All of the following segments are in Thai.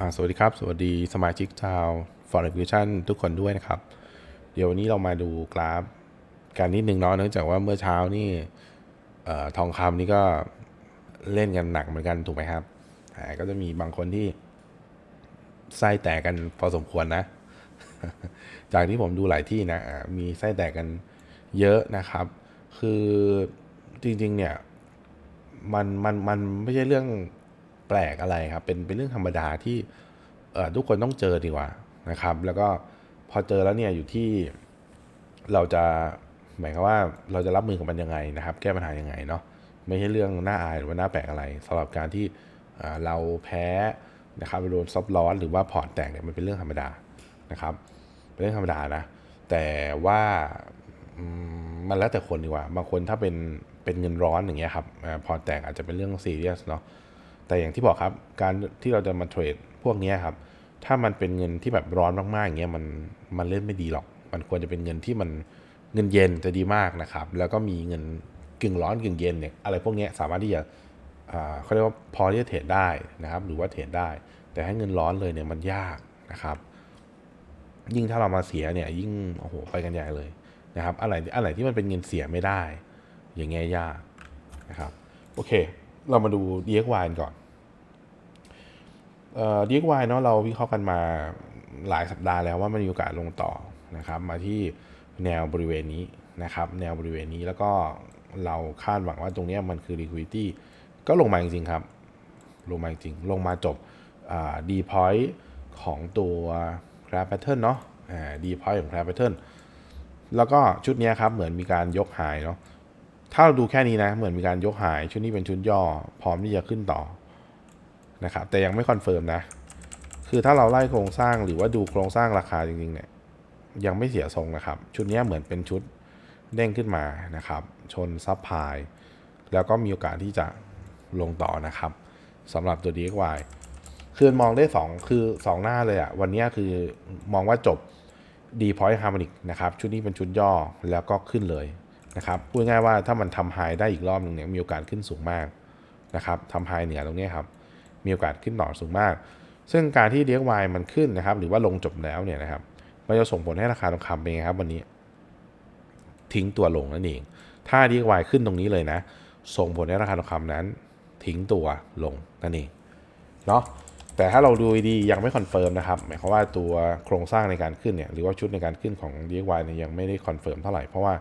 อ่าสวัสดีครับ สวัสดีสมาชิกชาว Forex Vision ทุกคนด้วยนะครับ เดี๋ยววันนี้เรามาดูกราฟการนิดนึงเนาะเนื่องจากว่าเมื่อเช้านี่ทองคำนี่ก็เล่นกันหนักเหมือนกันถูกไหมครับอ่าก็จะมีบางคนที่ไส้แตกกันพอสมควรนะ จากที่ผมดูหลายที่นะอ่ามีไส้แตกกันเยอะนะครับ คือจริงๆเนี่ยมันมันมันไม่ใช่เรื่อง แปลกอะไรครับ เป็นเป็นเรื่องธรรมดาที่เอ่อทุกคนต้องเจอดีกว่านะครับ แล้วก็พอเจอแล้วเนี่ยอยู่ที่เราจะหมายความว่าเราจะรับมือกับมันยังไงนะครับ แก้ปัญหายังไงเนาะไม่ใช่เรื่องน่าอายหรือว่าน่าแปลกอะไรสำหรับการที่เราแพ้นะครับโดนซอฟต์ลอสหรือว่าพอร์ตแตกเนี่ยมันเป็นเรื่องธรรมดานะครับ เป็นเรื่องธรรมดานะ แต่ว่ามันแล้วแต่คนดีกว่า บางคนถ้าเป็นเป็นเงินร้อนอย่างเงี้ยครับอาพอแตกอาจจะเป็นเรื่องซีเรียสเนาะ แต่อย่างที่บอกครับ การที่เราจะมาเทรดพวกนี้ครับ ถ้ามันเป็นเงินที่แบบร้อนมากๆอย่างเงี้ยมันมันเล่นไม่ดีหรอก มันควรจะเป็นเงินที่มันเงินเย็นจะดีมากนะครับ แล้วก็มีเงินกึ่งร้อนกึ่งเย็นเนี่ยอะไรพวกนี้สามารถที่จะอ่าเขาเรียกว่าพอที่จะเทรดได้นะครับ หรือว่าเทรดได้ แต่ให้เงินร้อนเลยเนี่ยมันยากนะครับ ยิ่งถ้าเรามาเสียเนี่ยยิ่งโอ้โหไปกันใหญ่เลยนะครับอะไรอะไรที่มันเป็นเงินเสียไม่ได้ อย่างเงี้ยยากนะครับ โอเค เรามาดู DXY กันก่อนเอ่อ DXY เนาะเราวิเคราะห์กันมาหลายสัปดาห์แล้วว่ามันมีโอกาสลงต่อนะครับ มาที่แนวบริเวณนี้นะครับ แนวบริเวณนี้แล้วก็เราคาดหวังว่าตรงนี้มันคือ liquidity ก็ลงมาจริงๆครับ ลงมาจริงลงมาจบดีพอยต์ของตัว Crab Pattern เนาะดีพอยต์ของ Crab Pattern แล้วก็ชุดนี้ครับเหมือนมีการยกหายเนาะ ถ้าเราดูแค่นี้นะ เหมือนมีการยกหายชุดนี้เป็นชุดย่อ พร้อมที่จะขึ้นต่อนะครับแต่ยังไม่คอนเฟิร์มนะ คือถ้าเราไล่โครงสร้างหรือว่าดูโครงสร้างราคาจริงๆเนี่ยยังไม่เสียทรงนะครับ ชุดนี้เหมือนเป็นชุดเด้งขึ้นมานะครับ ชนซับพายแล้วก็มีโอกาสที่จะลงต่อนะครับสำหรับตัว DXY คือมองได้ 2 คือ 2 หน้าเลยอะวันนี้คือมองว่าจบ D point harmonic นะครับ ชุดนี้เป็นชุดย่อแล้วก็ขึ้นเลย นะครับพูดง่ายว่าถ้ามันทำไฮได้อีกรอบหนึ่งเนี่ยมีโอกาสขึ้นสูงมากนะครับทำไฮเหนือตรงเนี้ยครับมีโอกาสขึ้นต่อสูงมาก ซึ่งการที่ DXY มันขึ้นนะครับหรือว่าลงจบแล้วเนี่ยนะครับมันจะส่งผลให้ราคาทองคำเป็นไงครับวันนี้ ทิ้งตัวลงนั่นเอง ถ้า DXY ขึ้นตรงนี้เลยนะ ส่งผลให้ราคาทองคำนั้น ทิ้งตัวลงนั่นเองเนาะแต่ถ้าเราดูดียังไม่คอนเฟิร์มนะครับหมายความว่าตัวโครงสร้างในการขึ้นเนี่ยหรือว่าชุดในการขึ้นของ DXY เนี่ยยังไม่ได้คอนเฟิร์มเท่าไหร่เพราะว่า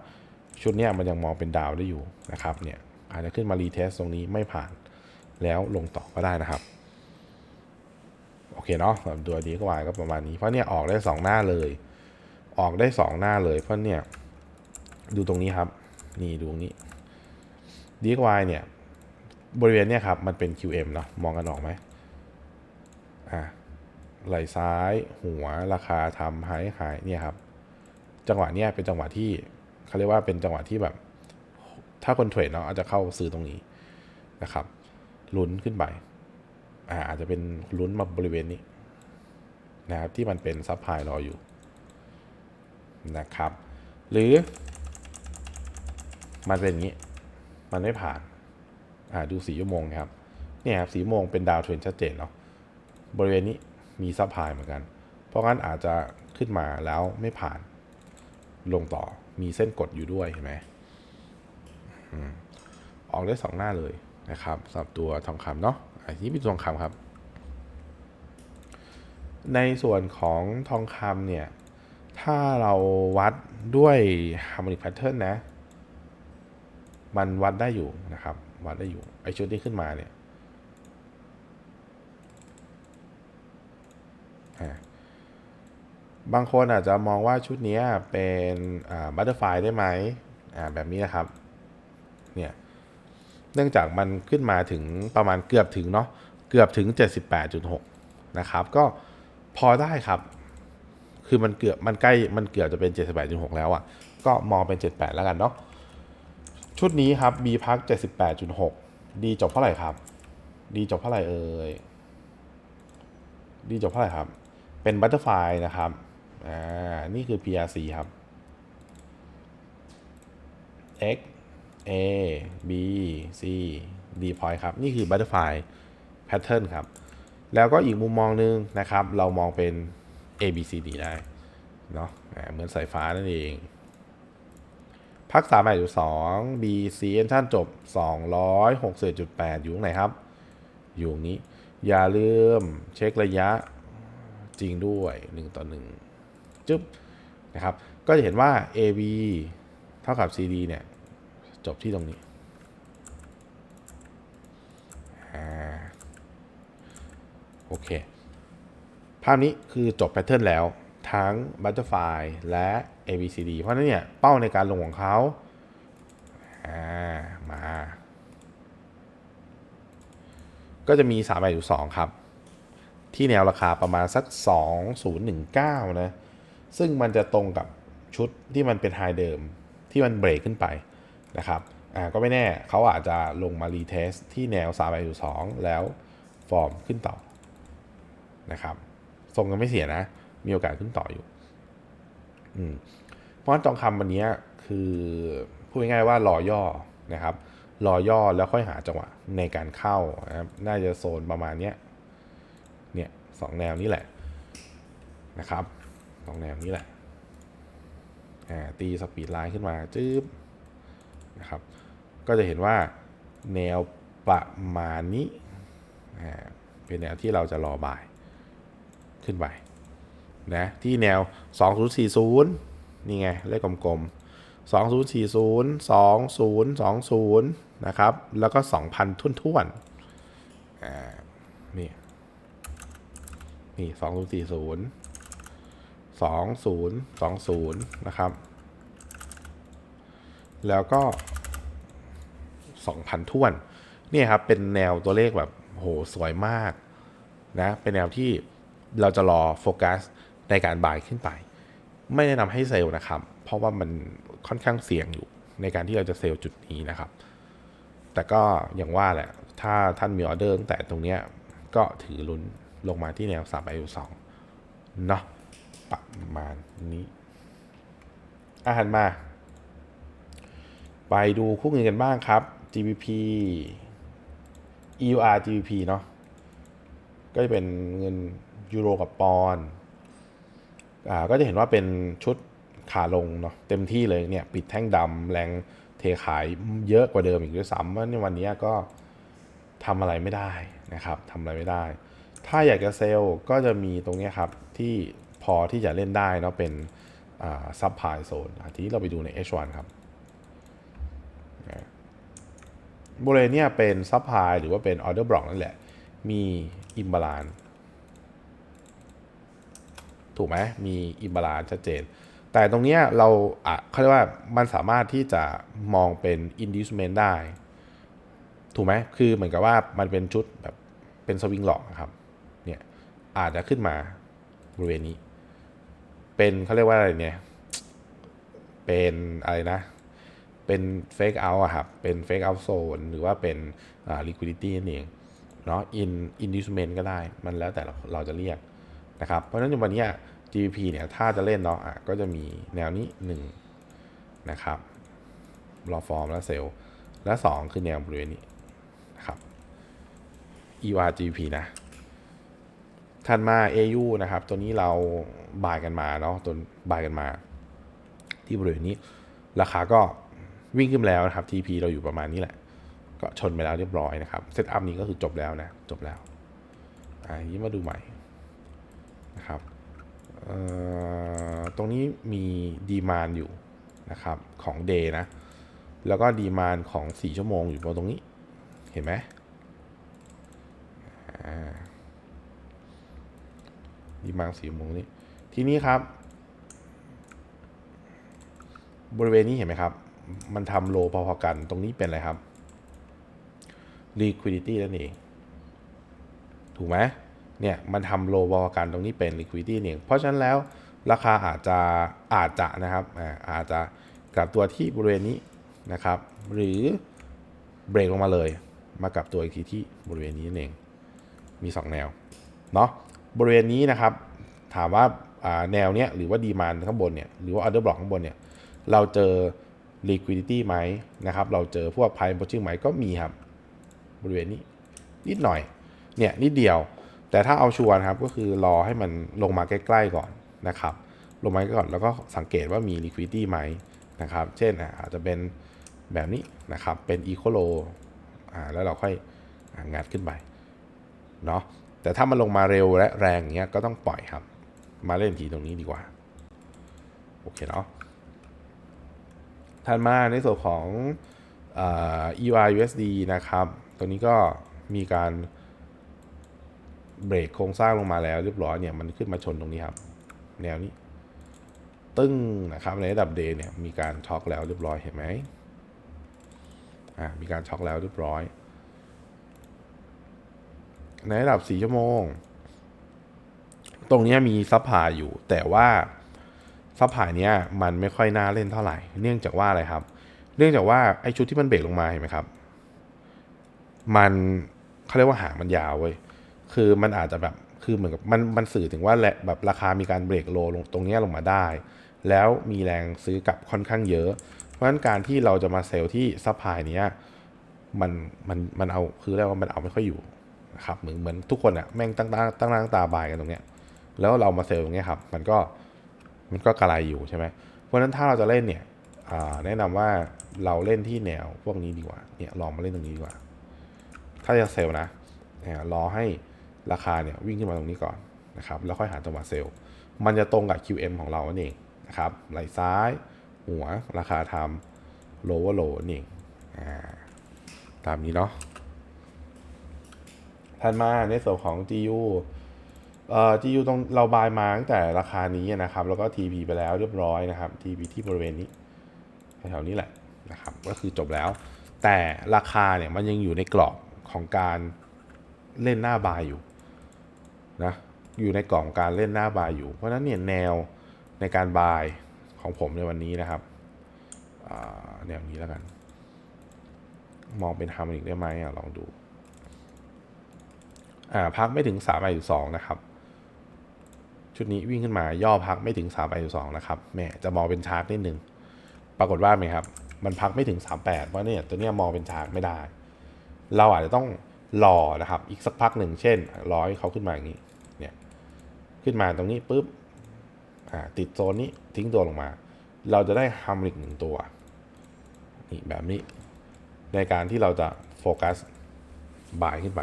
ชุดนี้มันยังมองเป็นดาวได้อยู่นะครับเนี่ยอาจจะขึ้นมารีเทสตรงนี้ไม่ผ่านแล้วลงต่อก็ได้นะครับ โอเคเนาะสำหรับตัว DXY ก็ประมาณนี้เพราะเนี่ยออกได้ 2 หน้าเลย ออกได้ 2 หน้าเลย เพราะเนี่ยดูตรงนี้ครับ นี่ดูตรงนี้ DXY เนี่ยบริเวณเนี่ยครับมันเป็น QM เนาะมองกันออกไหมอะไหลซ้ายหัวราคาทำหายหายเนี่ยครับ จังหวะเนี้ยเป็นจังหวะที่ เขาเรียกว่าเป็นจังหวะที่แบบ ถ้าคนเทรดเนาะอาจจะเข้าซื้อตรงนี้นะครับลุ้นขึ้นไปอ่าอาจจะเป็นลุ้นมาบริเวณนี้นะครับที่มันเป็นซับไพลายรออยู่นะครับ หรือ มันเป็นอย่างนี้ มันไม่ผ่านอ่าดูสีชั่วโมงครับเนี่ยครับสีชั่วโมงเป็นดาวเทรนชัดเจนเนาะบริเวณนี้มีซับไพลายเหมือนกัน เพราะงั้นอาจจะขึ้นมาแล้วไม่ผ่านลงต่อ มีเส้นกดอยู่ด้วยเห็นไหมออกได้สองหน้าเลยนะครับสำหรับตัวทองคำเนาะอันนี้เป็นทองคำครับ ในส่วนของทองคำเนี่ย ถ้าเราวัดด้วย harmonic pattern นะ มันวัดได้อยู่นะครับ วัดได้อยู่ ไอชุดที่ขึ้นมาเนี่ยอ่า บางคนอาจจะมองว่าชุดนี้เป็นบัตเตอร์ไฟได้ไหมแบบนี้นะครับ เนี่ย เนื่องจากมันขึ้นมาถึงประมาณเกือบถึงเนาะ เกือบถึง 78.6 นะครับ ก็พอได้ครับ คือมันเกือบ มันใกล้ มันเกือบจะเป็น 78.6 แล้วอะ่ะ ก็มองเป็น 78 แล้วกันเนาะ ชุดนี้ครับ B พัก78.6ดีจบเท่าไหร่ครับดีจบเท่าไหร่เอ่ยดีจบเท่าไหร่ครับ เป็นบัตเตอร์ไฟนะครับ อ่า นี่คือ PRC ครับ X A B C D point ครับ นี่คือ butterfly pattern ครับ แล้วก็อีกมุมมองหนึงนะครับ เรามองเป็น A B C D ได้ เนาะเหมือนสายฟ้านั่นเอง พักสามแปดจุดสอง B C n ท่านจบสองร้อยหกสิบจุดแปดอยู่ตรงไหนครับ อยู่ตรงนี้ อย่าลืมเช็คระยะจริงด้วยหนึ่งต่อหนึ่ง จึ๊บนะครับ ก็จะเห็นว่า AB เท่ากับ CD เนี่ย จบที่ตรงนี้ โอเค ภาพนี้คือจบแพทเทิร์นแล้ว ทั้ง Butterfly และ ABCD เพราะฉะนั้นเนี่ย เป้าในการลงของเขาามา ก็จะมี3 8อยู่2ครับ ที่แนวราคาประมาณสัก 2019 นะ ซึ่งมันจะตรงกับชุดที่มันเป็นไฮเดิมที่มันเบรกขึ้นไปนะครับอ่าก็ไม่แน่เขาอาจจะลงมารีเทสที่แนว3 8อยู่2แล้วฟอร์มขึ้นต่อนะครับทรงกันไม่เสียนะ มีโอกาสขึ้นต่ออยู่อืมเพราะงั้นทองคำวันนี้คือพูดง่ายๆว่ารอย่อนะครับ รอย่อแล้วค่อยหาจังหวะในการเข้านะครับน่าจะโซนประมาณเนี้ยเนี่ยสองแนวนี้แหละนะครับ สองแนวนี้แหละตีสปีดไลน์ขึ้นมาจื๊บนะครับ ก็จะเห็นว่าแนวประมาณนี้เป็นแนวที่เราจะรอบ่ายขึ้นไปนะที่แนว 2040 นี่ไง เลขกลมๆ 2040 2020 นะครับ แล้วก็ 2,000 ทุ่นๆอ่านี่นี่ 2040 2020 นะครับ แล้วก็ 2,000ท้วน เนี่ยครับ เป็นแนวตัวเลขแบบโหสวยมากนะ เป็นแนวที่เราจะรอโฟกัสในการบายขึ้นไป ไม่แนะนำให้เซลล์นะครับ เพราะว่ามันค่อนข้างเสี่ยงอยู่ในการที่เราจะเซลล์จุดนี้นะครับ แต่ก็อย่างว่าแหละ ถ้าท่านมีออเดอร์ตั้งแต่ตรงเนี้ยก็ถือลุ้นลงมาที่แนว3 i 2เนาะ ประมาณนี้อาหารมา ไปดูคู่เงินกันบ้างครับ GBP EUR GBP เนาะก็จะเป็นเงินยูโรกับปอนด์อ่าก็จะเห็นว่าเป็นชุดขาลงเนาะเต็มที่เลยเนี่ยปิดแท่งดำแรงเทขายเยอะกว่าเดิมอีกด้วยซ้ำว่าในวันนี้ก็ทำอะไรไม่ได้นะครับทำอะไรไม่ได้ ถ้าอยากจะเซลล์ก็จะมีตรงนี้ครับที่ พอที่จะเล่นได้เนาะเป็นซับพายโซนทีนี้เราไปดูใน H1 ครับบริเวณนี้เป็นซับพายหรือว่าเป็นออเดอร์บล็อกนั่นแหละ มีอิมบาลานถูกไหมมีอิมบาลานชัดเจน แต่ตรงนี้เราอะเขาเรียกว่ามันสามารถที่จะมองเป็น inducement ได้ ถูกไหมคือเหมือนกับว่ามันเป็นชุดแบบเป็นสวิงหลอกครับ เนี่ยอาจจะขึ้นมาบริเวณนี้ เป็นเขาเรียกว่าอะไรเนี่ย เป็นอะไรนะ เป็นเฟกเอาอะครับ เป็นเฟกเอาโซนหรือว่าเป็นอ่า liquidity นั่นเองเนาะ in inducement ก็ได้มันแล้วแต่เราเราจะเรียกนะครับ เพราะฉะนั้นในวันนี้ GBP เนี่ยถ้าจะเล่นเนาะอะก็จะมีแนวนี้ 1 นะครับรอฟอร์มและเซลล์และ 2 คือแนวบริเวณนี้นะครับ ERGP นะ ถัดมา AU นะครับ ตัวนี้เราบายกันมาเนาะตัวบายกันมา ที่บริเวณนี้ ราคาก็วิ่งขึ้นแล้วนะครับ TP เราอยู่ประมาณนี้แหละ ก็ชนไปแล้วเรียบร้อยนะครับเซตอัพนี้ก็คือจบแล้วนะ จบแล้วอ่านี้มาดูใหม่นะครับตรงนี้มีดีมานอยู่นะครับของ Day นะ แล้วก็ดีมานของ 4 ชั่วโมงอยู่ตรงนี้ เห็นไหม ดีมานสี่ชั่วโมงนี้ทีนี้ครับ บริเวณนี้เห็นไหมครับ มันทำโลพอๆกัน ตรงนี้เป็นอะไรครับ liquidity นั่นเอง ถูกไหมเนี่ย มันทำโลวอกันตรงนี้เป็น liquidity เนี่ยเพราะฉะนั้นแล้วราคาอาจจะอาจจะนะครับอาอาจจะกลับตัวที่บริเวณนี้นะครับ หรือเบรกลงมาเลย มากลับตัวอีกทีที่บริเวณนี้นั่นเอง มี 2 แนว เนาะ บริเวณนี้นะครับ ถามว่าแนวเนี้ยหรือว่าดีมานข้างบนเนี่ยหรือว่าออเดอร์บล็อกข้างบนเนี่ยเราเจอ liquidity ไหมนะครับ เราเจอพวก price pushing ไหมก็มีครับ บริเวณนี้นิดหน่อยเนี่ยนิดเดียว แต่ถ้าเอาชัวร์นครับก็คือรอให้มันลงมาใกล้ๆก่อนนะครับ ลงมาใกล้ก่อนแล้วก็สังเกตว่ามี liquidity ไหมนะครับ เช่นอาจจะเป็นแบบนี้นะครับเป็น eco low อ่าแล้วเราค่อยอ่างัดขึ้นไปเนาะ แต่ถ้ามันลงมาเร็วและแรงอย่างเงี้ยก็ต้องปล่อยครับ มาเล่นทีตรงนี้ดีกว่า โอเคเนาะถัดมาในส่วนของอ่อ EY USD นะครับ ตัวนี้ก็มีการเบรกโครงสร้างลงมาแล้วเรียบร้อยเนี่ยมันขึ้นมาชนตรงนี้ครับ แนวนี้ ตึ้งนะครับในระดับเดย์เนี่ยมีการช็อกแล้วเรียบร้อยเห็นไหมอ่ามีการช็อกแล้วเรียบร้อย ในระดับ 4 ชั่วโมง ตรงนี้มีซับพลายอยู่ แต่ว่าซับพลายเนี้ยมันไม่ค่อยน่าเล่นเท่าไหร่ เนื่องจากว่าอะไรครับ เนื่องจากว่าไอ้ชุดที่มันเบรกลงมาเห็นไหมครับ มันเขาเรียกว่าหางมันยาวเว้ย คือมันอาจจะแบบคือเหมือนกับมันมันสื่อถึงว่าแหละแบบราคามีการเบรกโลลงตรงนี้ลงมาได้ แล้วมีแรงซื้อกลับค่อนข้างเยอะ เพราะฉะนั้นการที่เราจะมาเซลล์ที่ซัพพลายเนี้ยมันมันมันเอาคือเรียกว่ามันเอาไม่ค่อยอยู่ นะครับเหมือนเหมือนทุกคนอะแม่งตั้งตาตั้งหน้าตั้งตาบายกันตรงเนี้ยแล้วเรามาเซลล์ตรงเนี้ยครับมันก็มันก็กระไรอยู่ใช่ไหมเพราะฉะนั้นถ้าเราจะเล่นเนี่ยแนะนำว่าเราเล่นที่แนวพวกนี้ดีกว่าเนี่ยลองมาเล่นตรงนี้ดีกว่า ถ้าจะเซลล์นะรอให้ราคาเนี่ยวิ่งขึ้นมาตรงนี้ก่อนนะครับแล้วค่อยหาจังหวะเซลล์มันจะตรงกับ QM ของเรานั่นเองนะครับไหลซ้าย หัวราคาทำ lower low นั่นเองตามนี้เนาะ ถัดมาในส่วนของ GU เอ่อ GU ตรงเราบายมาตั้งแต่ราคานี้นะครับ แล้วก็ TP ไปแล้วเรียบร้อยนะครับ TP ที่บริเวณนี้แถวๆนี้แหละนะครับ ก็คือจบแล้ว แต่ราคาเนี่ยมันยังอยู่ในกรอบของการเล่นหน้าบายอยู่นะ อยู่ในกล่องการเล่นหน้าบายอยู่ เพราะฉะนั้นเนี่ยแนวในการบายของผมในวันนี้นะครับแนวนี้แล้วกัน มองเป็นฮาร์โมนิกได้ไหมอะลองดู อ่าพักไม่ถึง3ามไปสองนะครับ ชุดนี้วิ่งขึ้นมาย่อพักไม่ถึง3ามไปสองนะครับแม่จะมองเป็นชาร์ตนิดนึงปรากฏว่าไหมครับ มันพักไม่ถึง 38 เพราะเนี่ยตัวเนี้ยมองเป็นชาร์ตไม่ได้ เราอาจจะต้องรอนะครับ อีกสักพักหนึ่งเช่นรอให้เขาขึ้นมาอย่างนี้เนี่ยขึ้นมาตรงนี้ปุ๊บอ่าติดโซนนี้ทิ้งตัวลงมา เราจะได้ฮัมริกหนึ่งตัวนี่แบบนี้ในการที่เราจะโฟกัสบ่ายขึ้นไป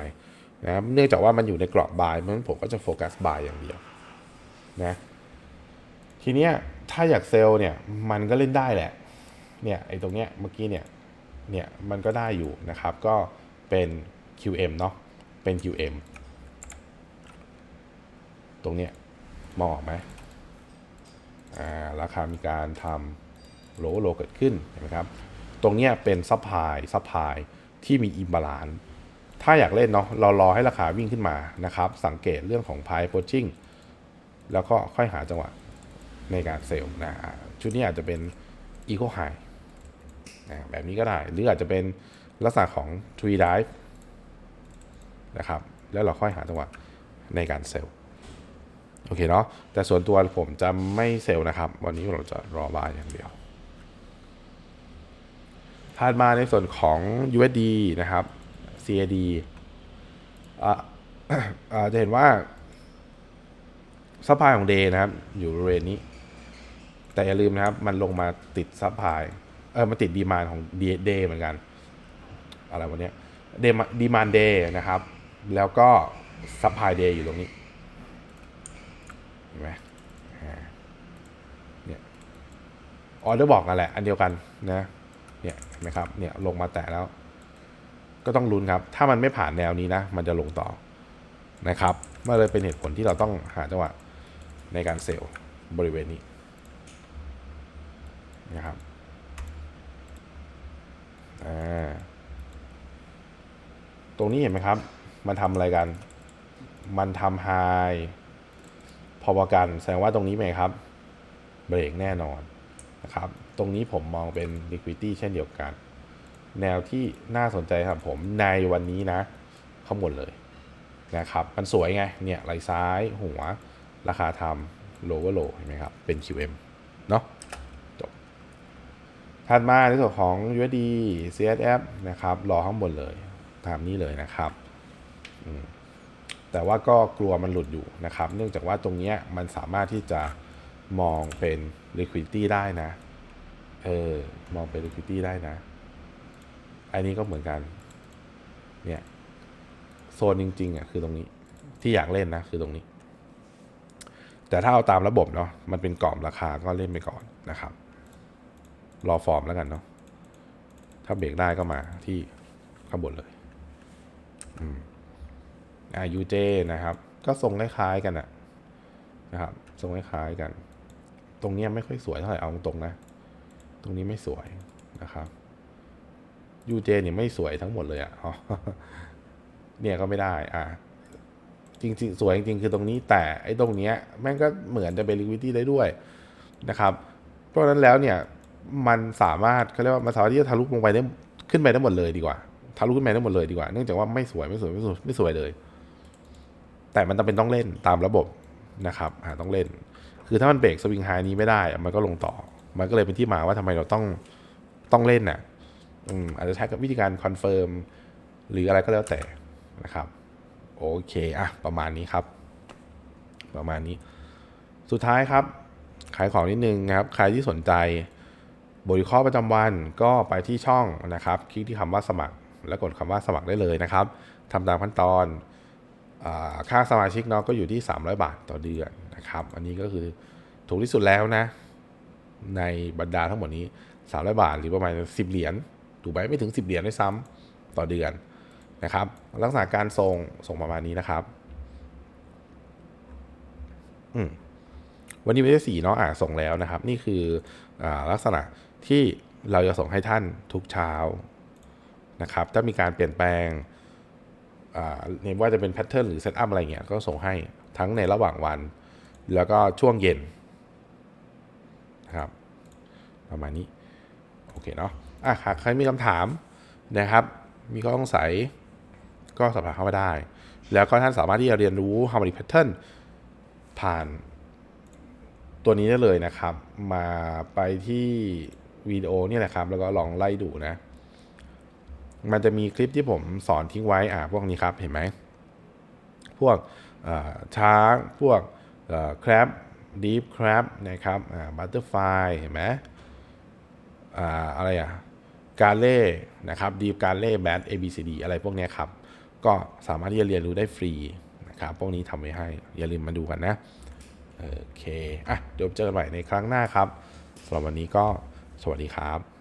นะเนื่องจากว่ามันอยู่ในกรอบบายเพราะฉะนั้นผมก็จะโฟกัสบายอย่างเดียวนะทีเนี้ยถ้าอยากเซลล์เนี่ยมันก็เล่นได้แหละเนี่ยไอ้ตรงเนี้ยเมื่อกี้เนี่ยเนี่ยมันก็ได้อยู่นะครับ ก็เป็น QM เนาะเป็น QM ตรงเนี้ยมองออกไหมอ่าราคามีการทำโลโลเกิดขึ้นเห็นไหมครับ ตรงเนี้ยเป็นซัพพลายซัพพลายที่มีอิมบาลาน ถ้าอยากเล่นเนาะเรารอให้ราคาวิ่งขึ้นมานะครับ สังเกตเรื่องของพายโพชิ่งแล้วก็ค่อยหาจังหวะในการเซลล์นะชุดนี้อาจจะเป็น Eco High แบบนี้ก็ได้ หรืออาจจะเป็นลักษณะของ Tree Dive นะครับ แล้วเราค่อยหาจังหวะในการเซลล์โอเคเนาะแต่ส่วนตัวผมจะไม่เซลล์นะครับ วันนี้เราจะรอบายอย่างเดียวถัดมาในส่วนของ USD นะครับ CAD อะอ่าจะเห็นว่าซัพพลายของ Day นะครับ อยู่บริเวณนี้ แต่อย่าลืมนะครับ มันลงมาติดซัพพลายเออมันติดดีมานของ Day เหมือนกัน อะไรวันนี้เดมดีมานเดย์นะครับ แล้วก็ซัพพลายเดย์อยู่ตรงนี้เห็นไหมอ่าเนี่ยออเดอร์บอกกันแหละ อันเดียวกันนะเนี่ยเห็นไหมครับเนี่ยลงมาแตะแล้ว ก็ต้องลุ้นครับ ถ้ามันไม่ผ่านแนวนี้นะ มันจะลงต่อนะครับมันเลยเป็นเหตุผลที่เราต้องหาจังหวะในการเซลล์บริเวณนี้นะครับตรงนี้เห็นไหมครับ มันทำอะไรกัน มันทำไฮพอๆกันแสดงว่าตรงนี้ไหมครับ เบรกแน่นอนนะครับ ตรงนี้ผมมองเป็น liquidity เช่นเดียวกัน แนวที่น่าสนใจครับผมในวันนี้นะข้างบนเลยนะครับ มันสวยไง เนี่ยไหลซ้ายหัว ราคาทำ lower low เห็นไหมครับ เป็น QM เนาะจบถัดมาในส่วนของ USD CSF นะครับ รอข้างบนเลยตามนี้เลยนะครับ แต่ว่าก็กลัวมันหลุดอยู่นะครับ เนื่องจากว่าตรงเนี้ยมันสามารถที่จะมองเป็น liquidity ได้นะ เออ มองเป็น liquidity ได้นะ อันนี้ก็เหมือนกัน เนี่ย โซนจริง ๆอะคือตรงนี้ ที่อยากเล่นนะคือตรงนี้ แต่ถ้าเอาตามระบบเนาะ มันเป็นกรอบราคาก็เล่นไปก่อนนะครับ รอฟอร์มแล้วกันเนาะ ถ้าเบรกได้ก็มาที่ข้างบนเลย อืมอ่า UJ นะครับ ก็ทรงคล้ายๆกันอะนะครับทรงคล้ายๆกัน ตรงเนี้ยไม่ค่อยสวยเท่าไหร่เอาตรงนะ ตรงนี้ไม่สวยนะครับ UJ เจนี่ยไม่สวยทั้งหมดเลยอะอ๋อเนี่ยก็ไม่ได้ อ่าจริงๆ สวยจริงๆ คือตรงนี้แต่ไอ้ตรงเนี้ยแม่งก็เหมือนจะเป็น liquidity ได้ด้วยนะครับ เพราะฉะนั้นแล้วเนี่ย มันสามารถเขาเรียกว่ามันสามารถที่จะทะลุลงไปได้ขึ้นไปได้หมดเลยดีกว่าทะลุขึ้นไปได้หมดเลยดีกว่า เนื่องจากว่าไม่สวยไม่สวยไม่สวยไม่สวยเลย แต่มันจำเป็นต้องเล่นตามระบบนะครับอ่าต้องเล่น คือถ้ามันเบรกสวิงไฮนี้ไม่ได้ มันก็ลงต่อ มันก็เลยเป็นที่มาว่าทำไมเราต้องต้องเล่นน่ะ อาจจะใช้กับวิธีการคอนเฟิร์มหรืออะไรก็แล้วแต่นะครับ โอเคอะประมาณนี้ครับ ประมาณนี้ สุดท้ายครับ ขายของนิดนึงนะครับ ใครที่สนใจบทวิเคราะห์ประจำวันก็ไปที่ช่องนะครับ คลิกที่คำว่าสมัคร แล้วกดคำว่าสมัครได้เลยนะครับทำตามขั้นตอนอค่าสมาชิกเนาะก็อยู่ที่ 300 บาทต่อเดือนนะครับ อันนี้ก็คือถูกที่สุดแล้วนะ ในบรรดาทั้งหมดนี้ 300 บาทหรือประมาณ 10 เหรียญ ถูกไหมไม่ถึง 10 เหรียญด้วยซ้ำต่อเดือนนะครับ ลักษณะการส่งส่งประมาณนี้นะครับอืมวันนี้วันที่สี่เนาะอ่าส่งแล้วนะครับ นี่คืออลักษณะที่เราจะส่งให้ท่านทุกเช้านะครับ ถ้ามีการเปลี่ยนแปลงเนี่ยว่าจะเป็นแพทเทิร์นหรือเซตอัพอะไรเงี้ยก็ส่งให้ทั้งในระหว่างวัน แล้วก็ช่วงเย็นนะครับ ประมาณนี้ โอเคเนาะ อะหากใครมีคำถามนะครับ มีข้อสงสัยก็สอบถามเข้ามาได้ แล้วก็ท่านสามารถที่จะเรียนรู้ Harmonic Pattern ผ่านตัวนี้ได้เลยนะครับ มาไปที่วิดีโอนี่แหละครับ แล้วก็ลองไล่ดูนะ มันจะมีคลิปที่ผมสอนทิ้งไว้ อ่าพวกนี้ครับ เห็นไหม พวกช้าง พวกคร b ดีฟคร b นะครับบัตเตอร์ไฟเห็นไหมอ่าอะไรอะ การเล่นะครับดีฟการเล่แบท ABCD อะไรพวกนี้ครับ ก็สามารถที่จะเรียนรู้ได้ฟรีนะครับ พวกนี้ทำไว้ให้ อย่าลืมมาดูกันนะ โอเค อะ เดี๋ยวเจอกันใหม่ในครั้งหน้าครับสำหรับวันนี้ก็สวัสดีครับ